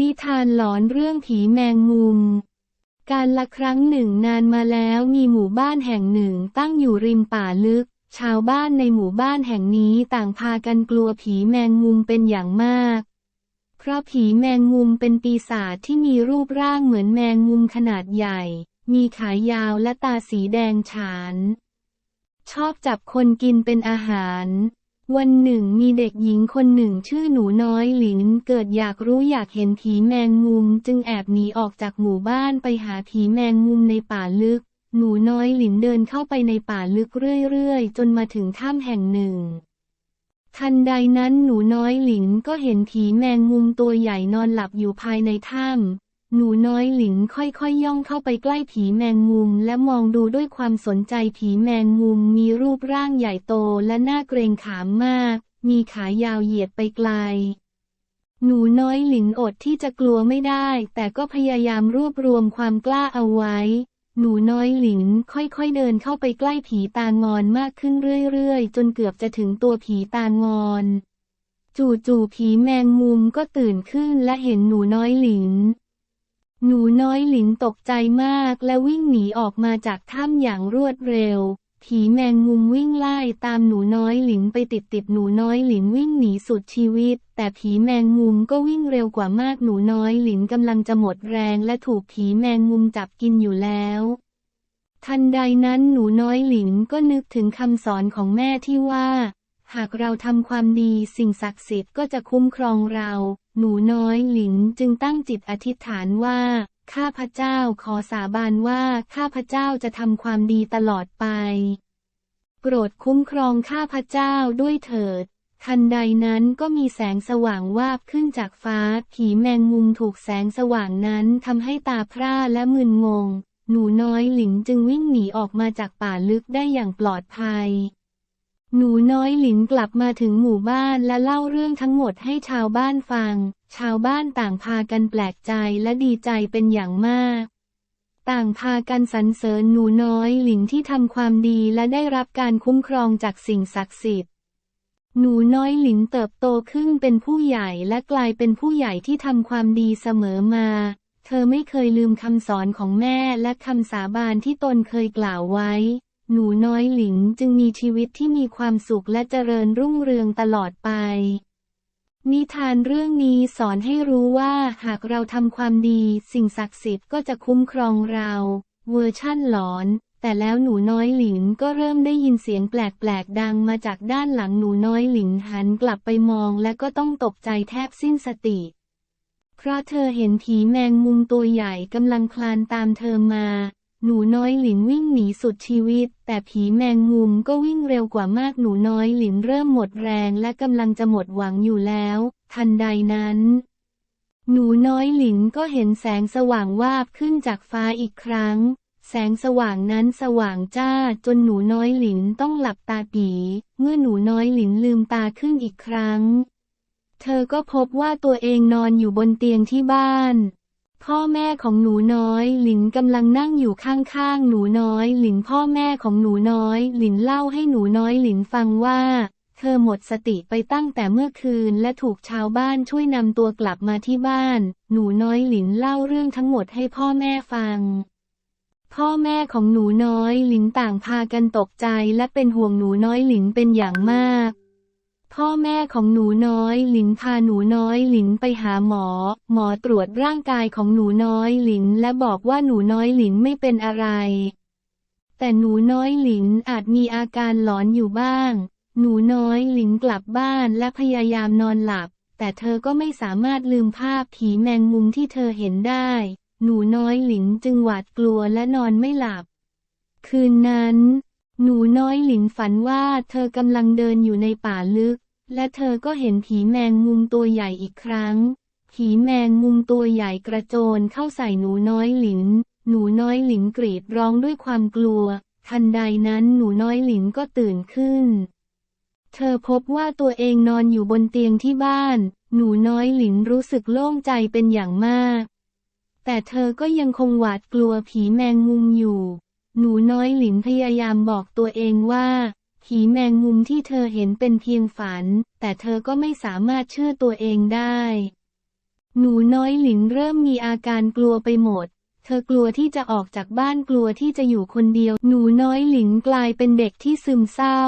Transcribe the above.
นิทานหลอนเรื่องผีแมงมุม การละครั้งหนึ่งนานมาแล้วมีหมู่บ้านแห่งหนึ่งตั้งอยู่ริมป่าลึก ชาวบ้านในหมู่บ้านแห่งนี้ต่างพากันกลัวผีแมงมุมเป็นอย่างมาก เพราะผีแมงมุมเป็นปีศาจที่มีรูปร่างเหมือนแมงมุมขนาดใหญ่ มีขายาวและตาสีแดงฉาน ชอบจับคนกินเป็นอาหาร วันหนึ่งมีเด็กหญิงคนหนึ่งชื่อหนูน้อยหลินเกิดอยากรู้อยากเห็นผีแมงมุม จึงแอบหนีออกจากหมู่บ้านไปหาผีแมงมุมในป่าลึก หนูน้อยหลินเดินเข้าไปในป่าลึกเรื่อยๆ จนมาถึงถ้ำแห่งหนึ่ง ทันใดนั้นหนูน้อยหลินก็เห็นผีแมงมุมตัวใหญ่นอนหลับอยู่ภายในถ้ำ หนูน้อยหลินค่อยๆย่องเข้าไปใกล้ผีแมงมุม และมองดูด้วยความสนใจผีแมงมุมมีรูปร่างใหญ่โตและน่าเกรงขามมาก มีขายาวเหยียดไปไกล หนูน้อยหลินอดที่จะกลัวไม่ได้ แต่ก็พยายามรวบรวมความกล้าเอาไว้ หนูน้อยหลินค่อยๆเดินเข้าไปใกล้ผีตางอนมากขึ้นเรื่อยๆ จนเกือบจะถึงตัวผีตางอนจู่ๆผีแมงมุมก็ตื่นขึ้นและเห็นหนูน้อยหลิน หนูน้อยหลินตกใจมากและวิ่งหนีออกมาจากถ้ำอย่างรวดเร็ว ผีแมงมุมวิ่งไล่ตามหนูน้อยหลินไปติดติดหนูน้อยหลินวิ่งหนีสุดชีวิต แต่ผีแมงมุมก็วิ่งเร็วกว่ามากหนูน้อยหลินกำลังจะหมดแรงและถูกผีแมงมุมจับกินอยู่แล้วทันใดนั้นหนูน้อยหลินก็นึกถึงคำสอนของแม่ที่ว่า หากเราทำความดีสิ่งศักดิ์สิทธิ์ก็จะคุ้มครองเรา หนูน้อยหลินจึงตั้งจิตอธิษฐานว่า ข้าพเจ้าขอสาบานว่าข้าพเจ้าจะทำความดีตลอดไป โปรดคุ้มครองข้าพเจ้าด้วยเถิด ทันใดนั้นก็มีแสงสว่างวาบขึ้นจากฟ้า ผีแมงมุมถูกแสงสว่างนั้นทำให้ตาพร่าและมึนงง หนูน้อยหลินจึงวิ่งหนีออกมาจากป่าลึกได้อย่างปลอดภัย หนูน้อยหลินกลับมาถึงหมู่บ้านและเล่าเรื่องทั้งหมดให้ชาวบ้านฟัง ชาวบ้านต่างพากันแปลกใจและดีใจเป็นอย่างมาก ต่างพากันสรรเสริญหนูน้อยหลินที่ทำความดีและได้รับการคุ้มครองจากสิ่งศักดิ์สิทธิ์ หนูน้อยหลินเติบโตขึ้นเป็นผู้ใหญ่และกลายเป็นผู้ใหญ่ที่ทำความดีเสมอมา เธอไม่เคยลืมคำสอนของแม่และคำสาบานที่ตนเคยกล่าวไว้ หนูน้อยหลินจึงมีชีวิตที่มีความสุขและเจริญรุ่งเรืองตลอดไป นิทานเรื่องนี้สอนให้รู้ว่าหากเราทำความดี สิ่งศักดิ์สิทธิ์ก็จะคุ้มครองเรา เวอร์ชั่นหลอน แต่แล้วหนูน้อยหลินก็เริ่มได้ยินเสียงแปลกๆ ดังมาจากด้านหลังหนูน้อยหลินหันกลับไปมองและก็ต้องตกใจแทบสิ้นสติ เพราะเธอเห็นผีแมงมุมตัวใหญ่กำลังคลานตามเธอมา หนูน้อยหลินวิ่งหนีสุดชีวิต แต่ผีแมงมุมก็วิ่งเร็วกว่ามากหนูน้อยหลินเริ่มหมดแรงและกำลังจะหมดหวังอยู่แล้ว ทันใดนั้น หนูน้อยหลินก็เห็นแสงสว่างวาบขึ้นจากฟ้าอีกครั้ง แสงสว่างนั้นสว่างจ้าจนหนูน้อยหลินต้องหลับตาปีเมื่อหนูน้อยหลินลืมตาขึ้นอีกครั้ง เธอก็พบว่าตัวเองนอนอยู่บนเตียงที่บ้าน พ่อแม่ของหนูน้อย หลินกำลังนั่งอยู่ข้างๆ หนูน้อย หลินพ่อแม่ของหนูน้อย หลินเล่าให้หนูน้อยหลินฟังว่า เธอหมดสติไปตั้งแต่เมื่อคืนและถูกชาวบ้านช่วยนำตัวกลับมาที่บ้าน หนูน้อยหลินเล่าเรื่องทั้งหมดให้พ่อแม่ฟัง พ่อแม่ของหนูน้อยหลินต่างพากันตกใจและเป็นห่วงหนูน้อยหลินเป็นอย่างมาก พ่อแม่ของหนูน้อยหลินพาหนูน้อยหลินไปหาหมอ หมอตรวจร่างกายของหนูน้อยหลินและบอกว่าหนูน้อยหลินไม่เป็นอะไร แต่หนูน้อยหลินอาจมีอาการหลอนอยู่บ้าง หนูน้อยหลินกลับบ้านและพยายามนอนหลับ แต่เธอก็ไม่สามารถลืมภาพผีแมงมุมที่เธอเห็นได้ หนูน้อยหลินจึงหวาดกลัวและนอนไม่หลับ คืนนั้น หนูน้อยหลินฝันว่าเธอกำลังเดินอยู่ในป่าลึก และเธอก็เห็นผีแมงมุมตัวใหญ่อีกครั้ง ผีแมงมุมตัวใหญ่กระโจนเข้าใส่หนูน้อยหลิน หนูน้อยหลินกรีดร้องด้วยความกลัว ทันใดนั้นหนูน้อยหลินก็ตื่นขึ้น เธอพบว่าตัวเองนอนอยู่บนเตียงที่บ้าน หนูน้อยหลินรู้สึกโล่งใจเป็นอย่างมาก แต่เธอก็ยังคงหวาดกลัวผีแมงมุมอยู่ หนูน้อยหลินพยายามบอกตัวเองว่า ผีแมงมุมที่เธอเห็นเป็นเพียงฝัน แต่เธอก็ไม่สามารถเชื่อตัวเองได้ หนูน้อยหลินเริ่มมีอาการกลัวไปหมด เธอกลัวที่จะออกจากบ้านกลัวที่จะอยู่คนเดียว หนูน้อยหลินกลายเป็นเด็กที่ซึมเศร้า